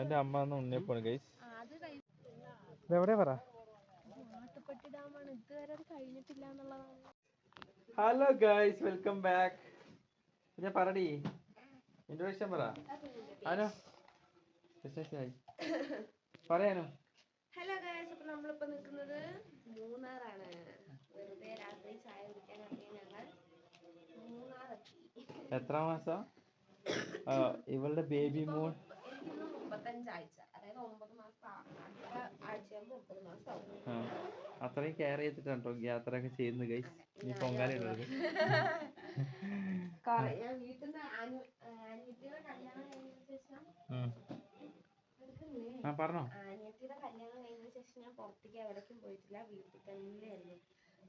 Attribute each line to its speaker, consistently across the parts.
Speaker 1: അവന്റെ അമ്മ അന്ന് ഉണ്ണിയപ്പാണ് ഗൈസ് എവിടെ പറ? ഹലോ ഗൈസ് വെൽക്കം ബാക്ക് ഞാൻ പറടി. ഇൻട്രൊഡക്ഷൻ പറ. ആനോ? ആയി പറയാനോ
Speaker 2: ഹലോ ഗൈസ് അപ്പൊ നമ്മളിപ്പോ നിൽക്കുന്നത് മൂന്നാറാണ്. വെറുതെ രാത്രി ചായ കുടിക്കാൻ ഇറങ്ങിയ ഞങ്ങൾ മൂന്നാറെത്തി.
Speaker 1: എത്ര മാസം? ഇവളുടെ ബേബി മോൺ
Speaker 2: മുപ്പത്തഞ്ചാഴ്ച അതായത് ഒമ്പത് മാസം അടുത്ത ആഴ്ചയാകുമ്പോൾ മുപ്പത് മാസം ആവും
Speaker 1: ആ, അത്രയും കെയർ ചെയ്തിട്ടുണ്ടോ? കേട്ടോ യാത്ര ഒക്കെ ചെയ്യുന്നത് ഗൈസ് ഈ പൊങ്കാല ഇടരുത്
Speaker 2: കൊറേ ഞാൻ വീട്ടിൽ നിന്ന് അനിയത്തിയുടെ കല്യാണം കഴിഞ്ഞതിന് ശേഷം?
Speaker 1: ആ പറഞ്ഞോ.
Speaker 2: അനിയത്തിയുടെ കല്യാണം കഴിഞ്ഞതിന് ശേഷം ഞാൻ പുറത്തേക്ക് എവിടേക്കും പോയിട്ടില്ല. വീട്ടിൽ തന്നെയായിരുന്നു.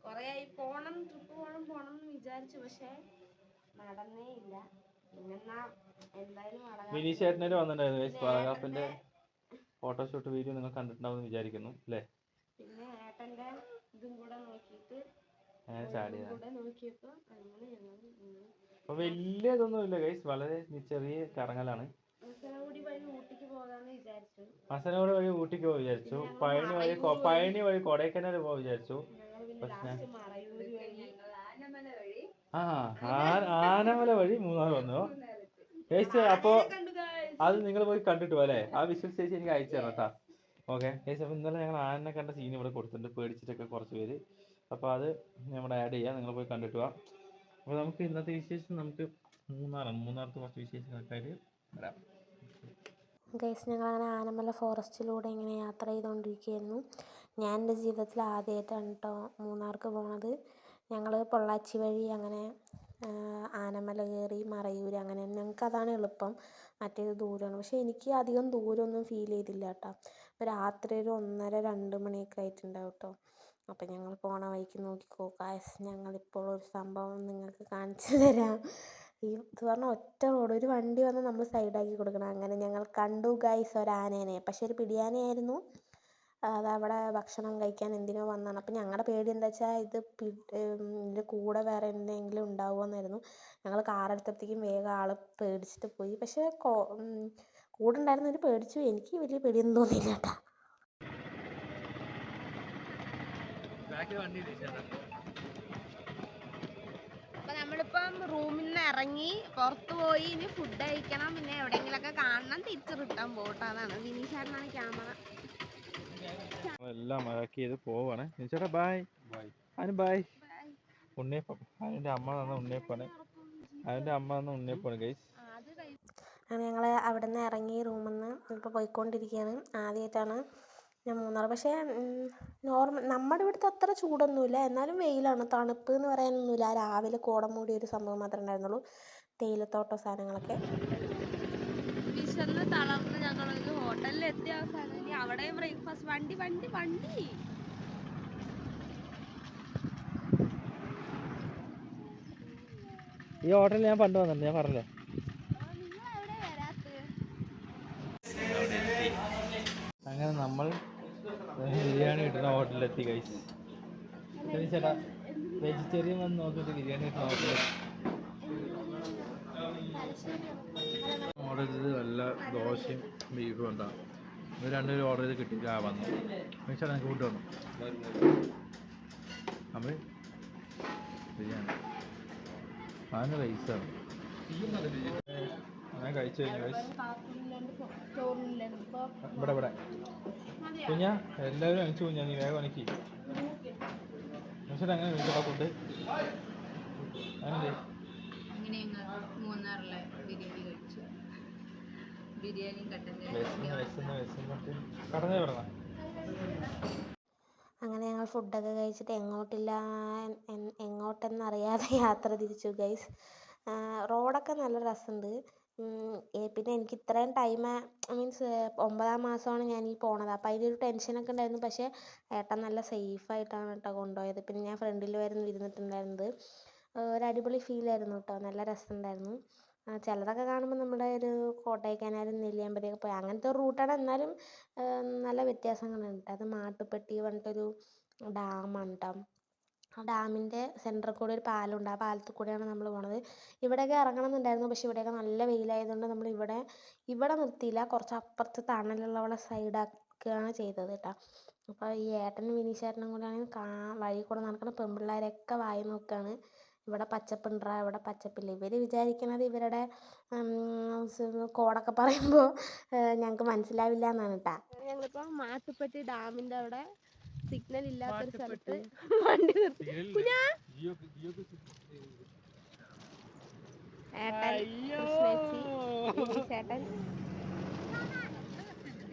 Speaker 2: കുറേ ആയി പോണം ട്രിപ്പ് പോണം പോണം എന്ന് വിചാരിച്ചു. പക്ഷെ നടന്നേ ഇല്ല. പിന്നെന്നാ
Speaker 1: മിനി ചേട്ടനൊരു വന്നിട്ടുണ്ടായിരുന്നു ഗൈസ് ഫോട്ടോഷൂട്ട് വീഡിയോ നിങ്ങൾ കണ്ടിട്ടുണ്ടാവും വിചാരിക്കുന്നു അല്ലേ?
Speaker 2: പിന്നെ ഏട്ടന്റെ ഇതും കൂടെ നോക്കിയിട്ട്
Speaker 1: അപ്പൊ വലിയ ഇതൊന്നും ഇല്ല ഗൈസ് വളരെ ചെറിയ കറങ്ങലാണ്.
Speaker 2: ഹസനോട് വഴി ഊട്ടിക്ക് പോകാൻ വിചാരിച്ചു.
Speaker 1: പഴനി വഴി പഴനി വഴി കൊടൈക്കനാൽ പോകാൻ വിചാരിച്ചു. പക്ഷെ ആ- ആനമല വഴി. മൂന്നാർ വന്നു. ഗൈസ് അപ്പോ. അത് നിങ്ങൾ പോയി കണ്ടിട്ട് അല്ലേ? ആ വിഷ്വൽ ചേച്ചി എനിക്ക് അയച്ചു തരാം കേട്ടാ ഓക്കെ ചേച്ചി അപ്പൊ ഇന്നലെ ഞങ്ങൾ ആനനെ കണ്ട സീൻ ഇവിടെ കൊടുത്തിട്ടുണ്ട്. പേടിച്ചിട്ടൊക്കെ കുറച്ച് പേര്. അപ്പൊ അത് നമ്മുടെ ആഡ് ചെയ്യാം. നിങ്ങൾ പോയി കണ്ടിട്ട് പോവാം അപ്പൊ നമുക്ക് ഇന്നത്തെ വിശേഷം നമുക്ക് മൂന്നാറാണ്. മൂന്നാറത്ത് കുറച്ച് വിശേഷങ്ങളൊക്കെ ആയിട്ട് വരാം.
Speaker 3: ഗൈസ് ഞങ്ങൾ അങ്ങനെ ആനമല ഫോറസ്റ്റിലൂടെ ഇങ്ങനെ യാത്ര ചെയ്തുകൊണ്ടിരിക്കുകയായിരുന്നു ഞാൻ എന്റെ ജീവിതത്തിൽ ആദ്യമായിട്ടാണ് കേട്ടോ മൂന്നാർക്ക് പോണത്. ഞങ്ങൾ പൊള്ളാച്ചി വഴി അങ്ങനെ ആനമല കയറി മറയൂർ അങ്ങനെ ഞങ്ങൾക്ക് അതാണ് എളുപ്പം മറ്റേത് ദൂരമാണ്. പക്ഷേ എനിക്ക് അധികം ദൂരമൊന്നും ഫീൽ ചെയ്തില്ല കേട്ടോ. അപ്പോൾ രാത്രി ഒരു ഒന്നര രണ്ട് മണിയൊക്കെ ആയിട്ടുണ്ടാവും കേട്ടോ. അപ്പോൾ ഞങ്ങൾ പോണ വഴിക്ക് നോക്കിക്കോ. കാശ് ഞങ്ങളിപ്പോൾ ഒരു സംഭവം നിങ്ങൾക്ക് കാണിച്ചു തരാം. ഈ ഇത് പറഞ്ഞാൽ ഒറ്റ റോഡ് ഒരു വണ്ടി വന്ന് നമ്മൾ സൈഡാക്കി കൊടുക്കണം. അങ്ങനെ ഞങ്ങൾ കണ്ടു ഒരു ആനേനെ പക്ഷേ ഒരു പിടിയാനയായിരുന്നു. അത് അവിടെ ഭക്ഷണം കഴിക്കാൻ എന്തിനോ വന്നതാണ് അപ്പം ഞങ്ങളുടെ പേടി എന്താ വെച്ചാൽ ഇത് ഇതിന്റെ കൂടെ വേറെ എന്തെങ്കിലും ഉണ്ടാവുമോയെന്നായിരുന്നു ഞങ്ങൾ കാറെടുത്തപ്പോഴത്തേക്കും വേഗം ആൾ പേടിച്ചിട്ട് പോയി. പക്ഷേ കോ കൂടെ ഉണ്ടായിരുന്നവർ പേടിച്ചു. എനിക്ക് വലിയ പേടിയൊന്നും തോന്നിയില്ല കേട്ടോ
Speaker 2: അപ്പൊ നമ്മളിപ്പം റൂമിൽ നിന്ന് ഇറങ്ങി പുറത്തു പോയി ഇനി ഫുഡ് കഴിക്കണം. പിന്നെ എവിടെയെങ്കിലൊക്കെ കാണണം. തിരിച്ചു റിട്ടേൺ പോട്ടെ അതാണ് വിനീഷാരനാണ് ക്യാമറ.
Speaker 1: എല്ലാം മഴക്കിയത് ചെയ്ത് പോവാണ്. ചേട്ടാ ബായ് അതിന് ബായ് ഉണ്ണിയപ്പം. അതിന്റെ അമ്മ തന്ന ഉണ്ണിയപ്പാണ് അതിന്റെ അമ്മ തന്ന ഉണ്ണിയപ്പാണ് ഗൈസ്
Speaker 3: അങ്ങനെ ഞങ്ങൾ അവിടെ നിന്ന് ഇറങ്ങി റൂമിൽ നിന്ന് ഇപ്പോൾ പോയിക്കൊണ്ടിരിക്കുകയാണ്. ആദ്യമായിട്ടാണ് ഞാൻ മൂന്നാർ പക്ഷേ നോർമൽ നമ്മുടെ ഇവിടുത്തെ അത്ര ചൂടൊന്നുമില്ല. എന്നാലും വെയിലാണ്. തണുപ്പ് എന്ന് പറയാനൊന്നുമില്ല. രാവിലെ കോടം മൂടിയ ഒരു സംഭവം മാത്രമേ ഉണ്ടായിരുന്നുള്ളൂ. തേയിലത്തോട്ടം സാധനങ്ങളൊക്കെ.
Speaker 2: വിശന്ന് തളർന്ന് ഞങ്ങൾ ഒരു ഹോട്ടലിൽ എത്തിയ അവസാനം. ഇനി അവിടെയും ബ്രേക്ക്ഫാസ്റ്റ് വണ്ടി വണ്ടി വണ്ടി.
Speaker 1: ഈ ഹോട്ടലിൽ ഞാൻ പണ്ട് വന്നിട്ടുണ്ട് ഞാൻ പറഞ്ഞല്ലോ? അങ്ങനെ നമ്മൾ ബിരിയാണി കിട്ടുന്ന ഹോട്ടലിലെത്തി കഴിച്ചു ചേട്ടാ. വെജിറ്റേറിയൻ വന്ന് നോക്കിയിട്ട് ബിരിയാണി കിട്ടുന്ന ഹോട്ടലിൽ. ഓർഡർ ചെയ്തത് നല്ല ദോശയും ബീഫും ഉണ്ടാകും ഇത് രണ്ടുപേരും ഓർഡർ ചെയ്ത് കിട്ടി ആ വന്നു. ചേട്ടാ എനിക്ക് ഫുഡ് വന്നു നമ്മൾ ബിരിയാണി. അതിന് റൈസാണ് ഞാൻ കഴിച്ചു കഴിഞ്ഞു ഇവിടെ ഇവിടെ. കുഞ്ഞ എല്ലാവരും അണിച്ചു കുഞ്ഞാ നീ വേഗം അനക്കി എന്നിട്ട് അങ്ങനെ വിളിച്ചോളാം ഫുഡ് അങ്ങനെ
Speaker 4: കട്ടൻ
Speaker 3: അങ്ങനെ ഞങ്ങൾ ഫുഡൊക്കെ കഴിച്ചിട്ട് എങ്ങോട്ടില്ല എങ്ങോട്ടെന്ന് എങ്ങോട്ടെന്നറിയാതെ യാത്ര തിരിച്ചു ഗൈസ്. റോഡൊക്കെ നല്ല രസമുണ്ട് പിന്നെ എനിക്ക് ഇത്രയും ടൈം മീൻസ് ഒമ്പതാം മാസമാണ് ഞാൻ ഈ പോണത്. അപ്പോൾ അതിന്റെ ഒരു ടെൻഷനൊക്കെ ഉണ്ടായിരുന്നു. പക്ഷേ ഏട്ടൻ നല്ല സേഫായിട്ടാണ് കേട്ടോ കൊണ്ടുപോയത്. പിന്നെ ഞാൻ ഫ്രണ്ടിലുമായിരുന്നു ഇരുന്നിട്ടുണ്ടായിരുന്നത്. ഒരു അടിപൊളി ഫീലായിരുന്നു കേട്ടോ നല്ല രസമുണ്ടായിരുന്നു ചിലതൊക്കെ കാണുമ്പോൾ നമ്മുടെ ഒരു കോട്ടയക്കനാലും നെല്ലിയാമ്പതിയൊക്കെ പോയി. അങ്ങനത്തെ റൂട്ടാണ് എന്നാലും നല്ല വ്യത്യാസങ്ങളുണ്ട്. അത് മാട്ടുപ്പെട്ടി പറഞ്ഞിട്ടൊരു ഡാമാണ് കേട്ടോ ആ ഡാമിന്റെ സെന്ററിൽ കൂടെ ഒരു പാലമുണ്ട്. ആ പാലത്തിൽ കൂടെയാണ് നമ്മൾ പോണത്. ഇവിടെയൊക്കെ ഇറങ്ങണം എന്നുണ്ടായിരുന്നു പക്ഷേ ഇവിടെയൊക്കെ നല്ല വെയിലായതുകൊണ്ട് നമ്മൾ ഇവിടെ ഇവിടെ നിർത്തിയില്ല. കുറച്ച് അപ്പുറത്ത് തണലുള്ള സൈഡാക്കുകയാണ് ചെയ്തത് കേട്ടോ അപ്പോൾ ഈ ഏട്ടനും വിനീഷേട്ടനും കൂടെയാണെങ്കിൽ കാ വഴി കൂടെ നടക്കുന്ന പെൺപിള്ളേരൊക്കെ വായി നോക്കുകയാണ് ഇവിടെ പച്ചപ്പുണ്ടാ ഇവിടെ പച്ചപ്പില്ല. ഇവർ വിചാരിക്കണത് ഇവരുടെ കോടൊക്കെ പറയുമ്പോൾ ഞങ്ങൾക്ക് മനസ്സിലാവില്ല എന്നാണ് കേട്ടോ
Speaker 2: ഞങ്ങളിപ്പോ മാത്തുപ്പെട്ടി ഡാമിന്റെ അവിടെ സിഗ്നൽ ഇല്ലാത്തൊരു സ്ഥലത്ത് വണ്ടി നിർത്തി. കുഞ്ഞാ? ഏട്ടൻ ചേട്ടൻ.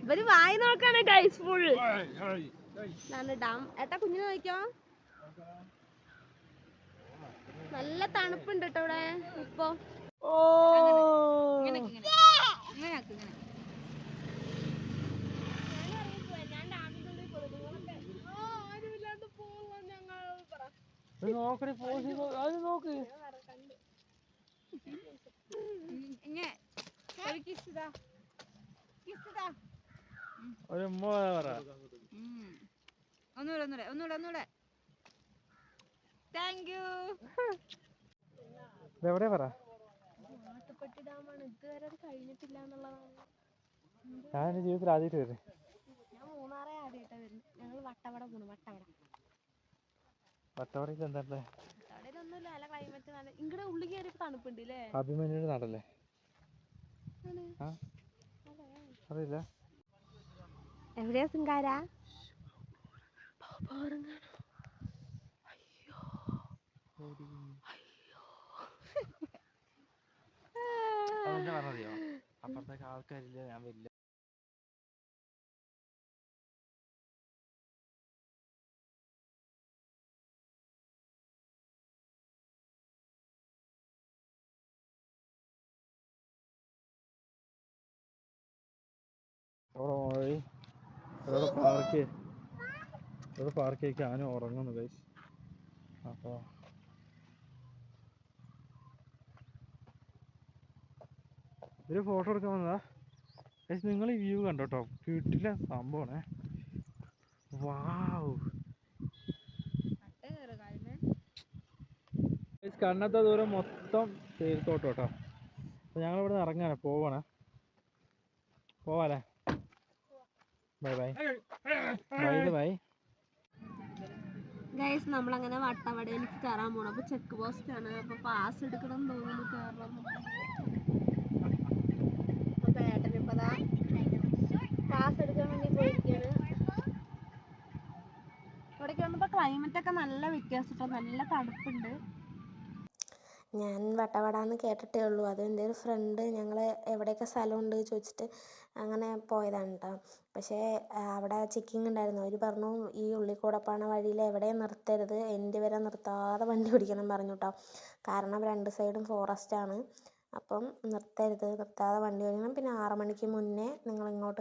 Speaker 2: ഇവർ വായി നോക്കാണ് ഗൈസ് ഫുൾ ഡാം. ഏട്ടാ കുഞ്ഞിനെ നോക്കിയോ നല്ല തണുപ്പുണ്ട് കേട്ടോ ഇവിടെ. ഇപ്പൊ.
Speaker 4: ഒന്നൂടെ ഒന്നൂടെ ഒന്നൂടെ ഒന്നൂടെ
Speaker 1: നോക്കണേ അത് നോക്ക്
Speaker 4: കിസ് ഇതാ
Speaker 1: ഒരു ഉമ്മ പറ
Speaker 4: ഉം. ഒന്നൂടെ ഒന്നൂടെ ഒന്നൂടെ ഒന്നൂടെ താങ്ക് യു.
Speaker 1: ഇതെവിടെയാ പറ?
Speaker 2: മാട്ടുപ്പെട്ടി ഡാമാണ്. ഇതുവരെ അത് കഴിഞ്ഞിട്ടില്ല എന്നുള്ളതാണ്.
Speaker 1: ഞാൻ എന്റെ ജീവിതത്തിൽ ആദ്യമായിട്ട് വരും
Speaker 2: ഞാൻ മൂന്നാറേ വരുന്നത് ഞങ്ങൾ വട്ടവട പോണു വട്ടവട.
Speaker 1: വട്ടവടയിൽ എന്താ
Speaker 2: അവിടെ ഒന്നുമില്ല. നല്ല ക്ലൈമറ്റ് നല്ല ഇങ്ങടെ ഉള്ളിൽ കയറിയപ്പോ തണുപ്പുണ്ട് അല്ലേ
Speaker 1: അഭിമന്യുടെ നാടല്ലേ ആ? അറിയില്ല.
Speaker 2: എവിടെയാ സിംഗാര?
Speaker 1: അതെന്താ പറഞ്ഞറിയോ അപ്പുറത്തേക്ക് ആൾക്കാരില്ല ഞാൻ വരില്ല. ഇവിടെ പാർക്ക്? ഇവിടെ പാർക്ക്? ആനും ഉറങ്ങുന്നു ഗൈസ് അപ്പോൾ ഒരു ഫോട്ടോ എടുക്കാൻ വന്നതാ. പക്ഷെ നിങ്ങൾ ഈ വ്യൂ കണ്ടോ കേട്ടോ വീട്ടിലെ സംഭവമാണ് വാവ് കണ്ണത്തെ ദൂരം മൊത്തം തേയിലത്തോട്ടം കേട്ടോ അപ്പോൾ ഞങ്ങൾ ഇവിടെ നിന്ന് ഇറങ്ങാണ് പോവാണ്. പോവാലേ bye bye bye bye
Speaker 2: guys നമ്മളങ്ങനെ വട്ടവടയിലേക്ക് കയറാൻ പോണം. അപ്പൊ ചെക്ക് പോസ്റ്റ് ആണ്. അപ്പൊ പാസ് എടുക്കണം എന്ന് തോന്നുന്നു കയറണം അപ്പൊ ഏട്ടനിപ്പതാ ക്ലാസ് എടുക്കാൻ വേണ്ടി പോയിരിക്കാണ് ഇവിടേക്ക് വന്നപ്പോ ക്ലൈമറ്റ് ഒക്കെ നല്ല വ്യത്യാസം നല്ല തണുപ്പുണ്ട്.
Speaker 3: ഞാൻ വട്ടവടാന്ന് കേട്ടിട്ടേ ഉള്ളൂ. അത് എന്റെ ഒരു ഫ്രണ്ട് ഞങ്ങൾ എവിടെയൊക്കെ സ്ഥലമുണ്ട് ചോദിച്ചിട്ട് അങ്ങനെ പോയതാണ് കേട്ടോ പക്ഷേ അവിടെ ചെക്കിങ് ഉണ്ടായിരുന്നു. അവർ പറഞ്ഞു ഈ ഉള്ളിക്കൂടപ്പാണ വഴിയിൽ എവിടെയും നിർത്തരുത്. എന്റെ വരെ നിർത്താതെ വണ്ടി ഓടിക്കണം പറഞ്ഞു കേട്ടോ കാരണം രണ്ട് സൈഡും ഫോറസ്റ്റ് ആണ്. അപ്പം നിർത്തരുത്. നിർത്താതെ വണ്ടി ഓടിക്കണം. പിന്നെ ആറ് മണിക്ക് മുന്നേ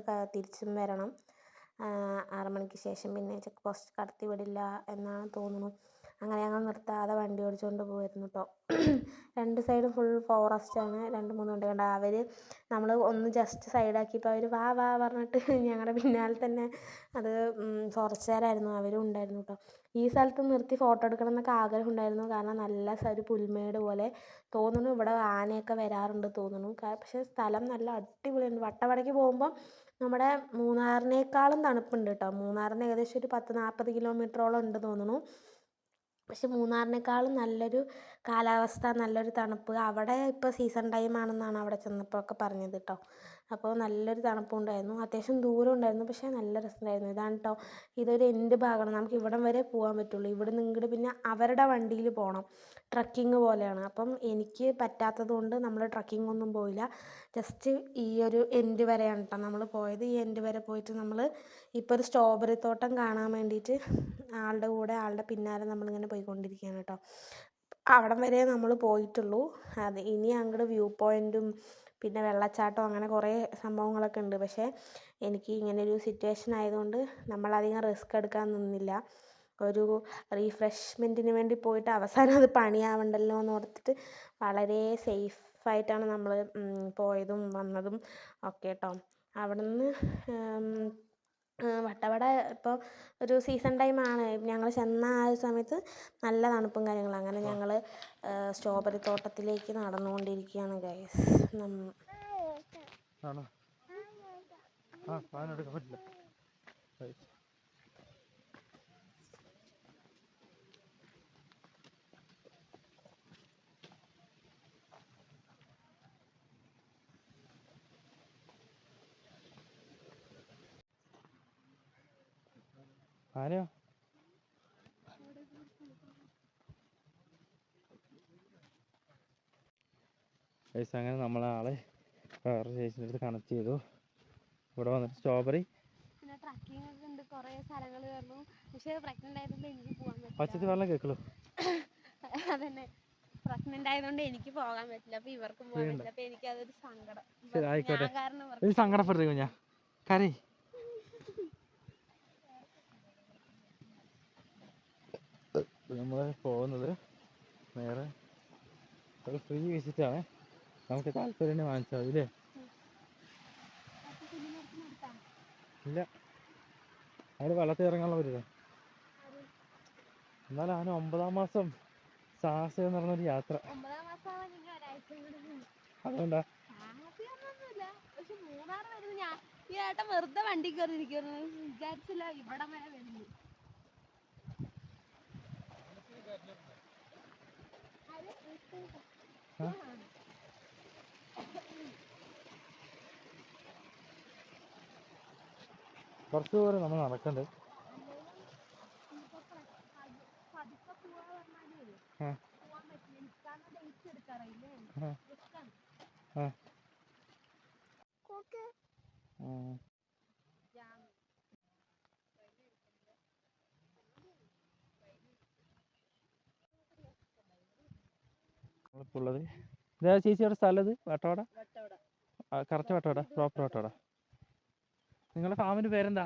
Speaker 3: ക- തിരിച്ചും വരണം. ആറ് മണിക്ക് ശേഷം പിന്നെ ചെക്ക് പോസ്റ്റ് കടത്തി വിടില്ല എന്നാണ് തോന്നുന്നു. അങ്ങനെ ഞങ്ങൾ നിർത്താതെ വണ്ടി ഓടിച്ചുകൊണ്ട് പോയിരുന്നു കേട്ടോ രണ്ട് സൈഡും ഫുൾ ഫോറസ്റ്റ് ആണ്. രണ്ട് മൂന്ന് വണ്ടി കണ്ട അവർ നമ്മൾ ഒന്ന് ജസ്റ്റ് സൈഡാക്കിയപ്പോൾ അവർ വാ വാ പറഞ്ഞിട്ട് ഞങ്ങളുടെ പിന്നാലെ തന്നെ അത് ഫോറസ്റ്റുകാരായിരുന്നു അവരും ഉണ്ടായിരുന്നു കേട്ടോ ഈ സ്ഥലത്ത് നിർത്തി ഫോട്ടോ എടുക്കണം എന്നൊക്കെ ആഗ്രഹം ഉണ്ടായിരുന്നു. കാരണം നല്ല ഒരു പുൽമേട് പോലെ തോന്നുന്നു. ഇവിടെ ആനയൊക്കെ വരാറുണ്ട് തോന്നുന്നു. പക്ഷേ സ്ഥലം നല്ല അടിപൊളിയുണ്ട്. വട്ടവടയ്ക്ക് പോകുമ്പോൾ നമ്മുടെ മൂന്നാറിനേക്കാളും തണുപ്പുണ്ട് കേട്ടോ മൂന്നാറിന് ഏകദേശം ഒരു പത്ത് നാൽപ്പത് കിലോമീറ്ററോളം ഉണ്ട് തോന്നുന്നു. പക്ഷെ മൂന്നാറിനേക്കാളും നല്ലൊരു കാലാവസ്ഥ നല്ലൊരു തണുപ്പ് അവിടെ ഇപ്പോൾ സീസൺ ടൈം ആണെന്നാണ് അവിടെ ചെന്നപ്പോൾ ഒക്കെ പറഞ്ഞത് കേട്ടോ. അപ്പോൾ നല്ലൊരു തണുപ്പുണ്ടായിരുന്നു അത്യാവശ്യം ദൂരം ഉണ്ടായിരുന്നു പക്ഷേ നല്ല രസമുണ്ടായിരുന്നു. ഇതാണ് കേട്ടോ ഇതൊരു എന്റെ ഭാഗമാണ്. നമുക്ക് ഇവിടം വരെ പോകാൻ പറ്റുള്ളൂ. ഇവിടെ നിന്ന് ഇങ്ങോട്ട് പിന്നെ അവരുടെ വണ്ടിയിൽ പോകണം ട്രക്കിങ് പോലെയാണ്. അപ്പം എനിക്ക് പറ്റാത്തത് കൊണ്ട് നമ്മൾ ട്രക്കിംഗ് ഒന്നും പോയില്ല. ജസ്റ്റ് ഈ ഒരു എൻഡ് വരെയാണ് കേട്ടോ നമ്മൾ പോയത്. ഈ എൻഡ് വരെ പോയിട്ട് നമ്മൾ ഇപ്പോൾ ഒരു സ്ട്രോബെറി തോട്ടം കാണാൻ വേണ്ടിയിട്ട് ആളുടെ കൂടെ ആളുടെ പിന്നാലെ നമ്മളിങ്ങനെ പോയിക്കൊണ്ടിരിക്കുകയാണ് കേട്ടോ അവിടം വരെ നമ്മൾ പോയിട്ടുള്ളൂ. അത് ഇനി അങ്ങോട്ട് വ്യൂ പോയിന്റും പിന്നെ വെള്ളച്ചാട്ടം അങ്ങനെ കുറേ സംഭവങ്ങളൊക്കെ ഉണ്ട്. പക്ഷേ എനിക്ക് ഇങ്ങനെ ഒരു സിറ്റുവേഷൻ ആയതുകൊണ്ട് നമ്മളധികം റിസ്ക് എടുക്കാൻ നിന്നില്ല. ഒരു റീഫ്രഷ്മെന്റിന് വേണ്ടി പോയിട്ട് അവസാനം അത് പണിയാവണ്ടല്ലോ എന്ന് ഓർത്തിട്ട് വളരെ സേഫായിട്ടാണ് നമ്മൾ പോയതും വന്നതും ഒക്കെ കേട്ടോ അവിടെ നിന്ന് വട്ടവട ഇപ്പോൾ ഒരു സീസൺ ടൈമാണ് ഞങ്ങൾ ചെന്ന ആ ഒരു സമയത്ത് നല്ല തണുപ്പും കാര്യങ്ങളും. അങ്ങനെ ഞങ്ങൾ സ്ട്രോബെറി തോട്ടത്തിലേക്ക് നടന്നുകൊണ്ടിരിക്കുകയാണ് ഗൈസ്
Speaker 1: ആണോ? ആ എടുക്കാൻ പറ്റില്ല. ആനയോ ഗൈസ് അങ്ങനെ നമ്മളെ ആളെ വേറെ ചേച്ചിന്റെ അടുത്ത് കണക്ട് ചെയ്തു. ഇവിടെ വന്നിട്ട് സ്ട്രോബെറി
Speaker 2: പിന്നെ ട്രക്കിംഗ് ഒക്കെ ഉണ്ട് കുറേ സ്ഥലങ്ങൾ കയറുന്നു പക്ഷേ പ്രഗ്നന്റ് ആയതുകൊണ്ട് എനിക്ക് പോകാൻ
Speaker 1: പച്ചത്തി വെള്ളം കേൾക്കുള്ളൂ
Speaker 2: അതന്നെ. പ്രഗ്നന്റ് ആയതുകൊണ്ട് എനിക്ക് പോകാൻ പറ്റില്ല. അപ്പൊ ഇവർക്കും പോകാൻ. പറ്റില്ല. അപ്പൊ എനിക്ക് അതൊരു സങ്കടം
Speaker 1: സങ്കടപ്പെടുക ഞാൻ കരേ നമ്മൾ പോകുന്നത് നേരെ ഒരു ഫ്രീ വിസിറ്റാണ് നമുക്ക് താല്പര്യം വാങ്ങിച്ചാൽ മതി അല്ലേ? ഇല്ല. അതിന് വെള്ളത്തിൽ ഇറങ്ങാനുള്ള പറ്റില്ല എന്നാൽ അവന് ഒമ്പതാം മാസം സാഹസം എന്ന് പറഞ്ഞൊരു യാത്ര. അതുകൊണ്ടാ.
Speaker 2: ഈ ഏട്ടൻ വെറുതെ വണ്ടി കയറി ഇരിക്കുന്നു വിചാരിച്ചില്ല ഇവിടെ വരെ വരുന്നു.
Speaker 1: കുറച്ച് ദൂരം നമ്മൾ നടക്കണ്ട്. നമ്മളിപ്പോൾ ഉള്ളത് ഇതാ ചേച്ചിയുടെ സ്ഥലം ഇത് Vattavada. Correct Vattavada proper Vattavada. നിങ്ങളുടെ ഫാമിന്റെ പേരെന്താ?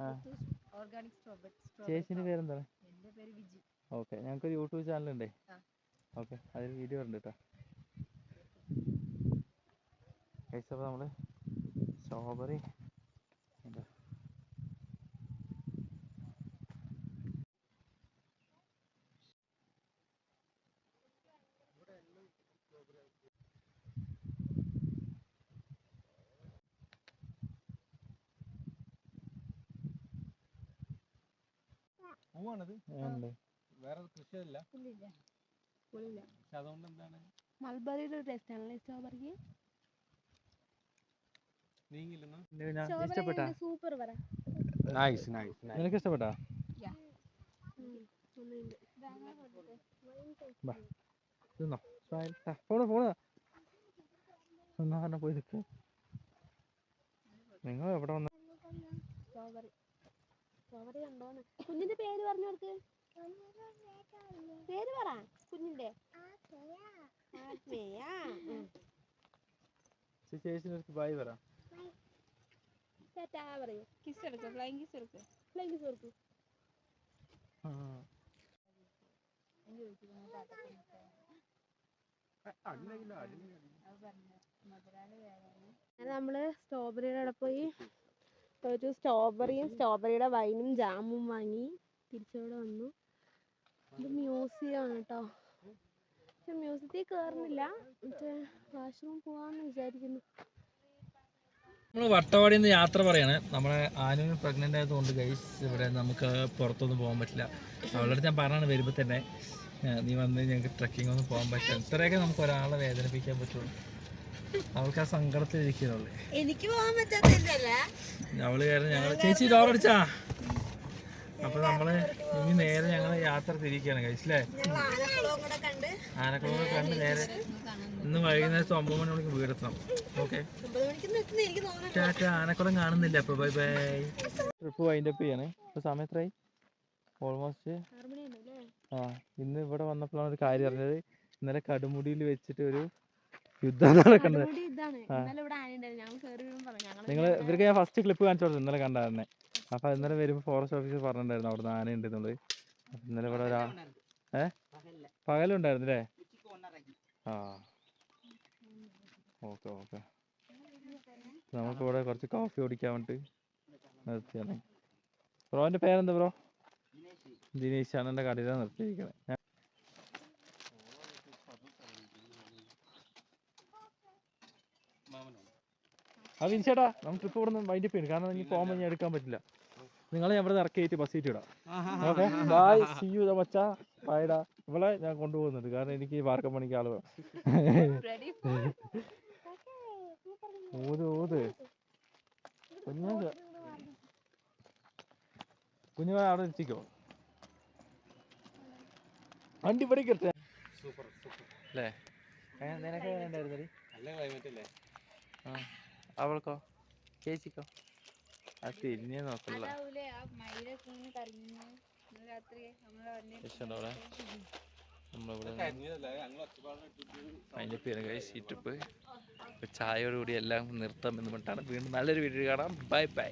Speaker 1: ആ. ചേച്ചീന്റെ പേരെന്താണ്? ഓക്കെ ഞങ്ങൾക്കൊരു യൂട്യൂബ് ചാനലുണ്ടേ.
Speaker 2: ആ.
Speaker 1: ഓക്കെ അതിൽ വീഡിയോ ഉണ്ട് കേട്ടോ. കഴിച്ചപ്പോൾ നമ്മൾ സ്ട്രോബെറി എന്താ?
Speaker 5: പൂവാണത്. വേറെ കൃഷിയല്ല. അതുകൊണ്ട് എന്താണ്
Speaker 2: മൾബറിയുടെ ഒരു ടേസ്റ്റ് ആണല്ലേ സ്ട്രോബെറിക്ക്?
Speaker 5: നീങ്ങില്ലെന്നോ?
Speaker 1: ഇഷ്ടപ്പെട്ടാ?
Speaker 2: സൂപ്പർ പറ.
Speaker 5: നൈസ് നൈസ്
Speaker 1: നിനക്ക് ഇഷ്ടപ്പെട്ടാ ഫോണ് ഫോണ്. എന്നാ പോയി നിങ്ങൾ എവിടെ വന്ന
Speaker 2: സ്ട്രോബെറി. സ്ട്രോബെറി കണ്ടോന്ന്. കുഞ്ഞിന്റെ പേര് പറഞ്ഞു കൊടുക്ക്. പേര് പറ കുഞ്ഞിന്റെ.
Speaker 1: ബായ് പറ.
Speaker 2: ടാറ്റാ പറയൂ. കിസ് എടുക്ക് ഫ്ലൈങ് കിസ് എടുക്ക്. ഫ്ലൈങ് കിസ് കൊടുക്കൂ.
Speaker 1: ആ.
Speaker 2: അങ്ങനെ നമ്മൾ സ്ട്രോബെറിയുടെ അവിടെ പോയി ഒരു സ്ട്രോബെറിയും സ്ട്രോബെറിയുടെ വൈനും ജാമും വാങ്ങി തിരിച്ചവിടെ വന്നു. ഇത് മ്യൂസിയം ആണ് കേട്ടോ മ്യൂസിയത്തിൽ കയറുന്നില്ല മറ്റേ വാഷ്റൂം പോവാന്ന് വിചാരിക്കുന്നു.
Speaker 1: നമ്മൾ വട്ടവാടിയിൽ നിന്ന് യാത്ര പറയാണ്. നമ്മളെ ആനുവിന് പ്രഗ്നന്റ് ആയതുകൊണ്ട് ഗൈസ് ഇവിടെ നമുക്ക് പുറത്തൊന്നും പോകാൻ പറ്റില്ല. അവളുടെ അടുത്ത് ഞാൻ പറഞ്ഞാണ് വരുമ്പോൾ തന്നെ "ഏ, നീ വന്ന് ഞങ്ങൾക്ക് ട്രക്കിംഗ് ഒന്നും പോകാൻ പറ്റില്ല. ഇത്രയൊക്കെ നമുക്ക് ഒരാളെ വേദനിപ്പിക്കാൻ പറ്റുള്ളൂ. അവൾക്ക് ആ സങ്കടത്തിലിരിക്കുന്നുള്ളൂ
Speaker 2: എനിക്ക് പോകാൻ പറ്റാത്തില്ല
Speaker 1: അവൾ കാരണം ഞങ്ങൾ ചേച്ചി ഡോറടിച്ചാ അപ്പൊ നമ്മൾ ഇനി നേരെ ഞങ്ങൾ യാത്ര തിരിക്കുകയാണ് കഴിച്ചില്ലേ
Speaker 2: ആനക്കളോ കണ്ട്
Speaker 1: നേരെ ഇന്ന് വൈകുന്നേരത്തെ ഒമ്പത് മണി മണിക്ക് വീടെത്തണം ഓക്കെ ടാറ്റ ആനക്കുളം കാണുന്നില്ല അപ്പൊ bye bye trip wind up ചെയ്യണേ. ഇപ്പൊ സമയം എത്രയായി? ഓൾമോസ്റ്റ് ആ ഇന്ന് ഇവിടെ വന്നപ്പോഴാണ് ഒരു കാര്യം അറിഞ്ഞത്. ഇന്നലെ കടുമുടിയിൽ വെച്ചിട്ട് ഒരു യുദ്ധം നടക്കുന്നത്. നിങ്ങൾ ഇവർക്ക് ഞാൻ ഫസ്റ്റ് ക്ലിപ്പ് കാണിച്ചു കൊടുത്തു. ഇന്നലെ കണ്ടായിരുന്നെ അപ്പൊ ഇന്നലെ വരുമ്പോൾ ഫോറസ്റ്റ് ഓഫീസർ പറഞ്ഞിട്ടുണ്ടായിരുന്നു. അവിടെ ആന ഉണ്ടെന്നുള്ളത്. ഇന്നലെ ഇവിടെ ഒരാ ഏ? പകലുണ്ടായിരുന്നു അല്ലേ ആ. Okay okay. നമുക്കിവിടെ കുറച്ച് കോഫി കുടിക്കാൻ വേണ്ടിട്ട് നിർത്തിയാണ്. ബ്രോന്റെ പേരെന്താ ബ്രോ? ദിനേശ്. എന്റെ കടയിലാണ് നിർത്തിയിരിക്കുന്നത് ആ വിൻസേട്ടാ നമുക്ക് ട്രിപ്പ് ഇവിടെ നിന്ന് വൈൻഡപ്പ് ചെയ്യും കാരണം ഇനി പോകുമ്പോൾ ഇനി എടുക്കാൻ പറ്റില്ല. നിങ്ങളെ ഞാൻ ഇവിടെ ഇറക്കി ആയിട്ട് ബസ് സീറ്റ് ഇടാം ഓക്കെ ബായ് സി യു മച്ച. ബായടാ ഇവളെ ഞാൻ കൊണ്ടുപോകുന്നുണ്ട്. കാരണം എനിക്ക് വാർക്കം പണിക്ക് ആൾ വേണം. ഊത് ഊത്. കുഞ്ഞു കുഞ്ഞു അവിടെ എത്തിക്കോ? വണ്ടി ഇവിടെ കിട്ടേ.
Speaker 5: Super super.
Speaker 1: അല്ലേ? നിനക്ക് വേണ്ടായിരുന്നു
Speaker 5: നല്ല ക്ലൈമറ്റ് അല്ലേ?
Speaker 1: ആ. അവൾക്കോ? ചേച്ചിക്കോ? അത് തിരിഞ്ഞേ നോക്കല്ല
Speaker 4: അതാവൂലേ ആ കറങ്ങുന്നു ഇന്ന് രാത്രി നമ്മളെ
Speaker 1: നമ്മളിവിടെ അതിന്റെ പേര് ചായയോടുകൂടി എല്ലാം നിർത്താം എന്ന് പറഞ്ഞിട്ടാണ് വീണ്ടും നല്ലൊരു വീഡിയോ കാണാം. Bye bye.